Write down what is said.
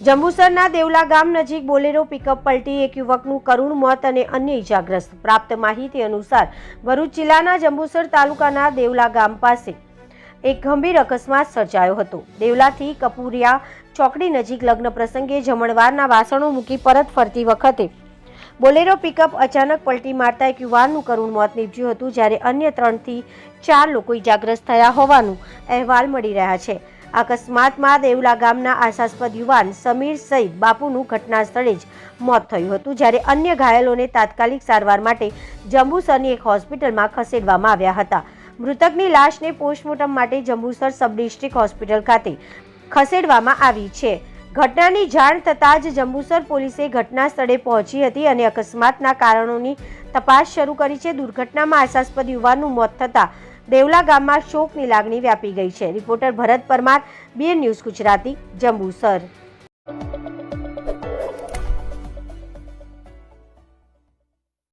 જંબુસરના દેવલા ગામ નજીક Bolero pickup પલટી એક યુવકનું કરુણ મોત અને અન્ય ઇજાગ્રસ્ત પ્રાપ્ત માહિતી અનુસાર ભરૂચ જિલ્લાના જંબુસર તાલુકાના દેવલા ગામ પાસે એક ગંભીર અકસ્માત સર્જાયો હતો. દેવલાથી કપુરિયા ચોકડી નજીક લગ્ન પ્રસંગે જમણવારના વાસણો મૂકી પરત ફરતી વખતે બોલેરો પિકઅપ અચાનક પલટી મારતા એક યુવાનનું કરુણ મોત નીપજ્યું હતું, જ્યારે અન્ય ત્રણથી ચાર લોકો ઇજાગ્રસ્ત થયા હોવાનું અહેવાલ મળી રહ્યા છે. અકસ્માતમાં દેવલા ગામના આશાસ્પદ યુવાન સમીર સહિત બાપુનું ઘટના સ્થળે જ મોત થયું હતું, જ્યારે અન્ય ઘાયલોને તાત્કાલિક સારવાર માટે જંબુસરની એક હોસ્પિટલમાં ખસેડવામાં આવ્યા હતા. મૃતકની લાશને પોસ્ટમોર્ટમ માટે જંબુસર સબ ડિસ્ટ્રિક્ટ હોસ્પિટલ ખાતે ખસેડવામાં આવી છે. ઘટનાની જાણ થતાં જ જંબુસર પોલીસે ઘટના સ્થળે પહોંચી હતી અને અકસ્માતના કારણોની તપાસ શરૂ કરી છે. દુર્ઘટનામાં આશાસ્પદ યુવાનનું મોત થતાં દેવલા ગામમાં શોકની લાગણી વ્યાપી ગઈ છે. Reporter Bharat Parmar BN news Gujarati Jambusar.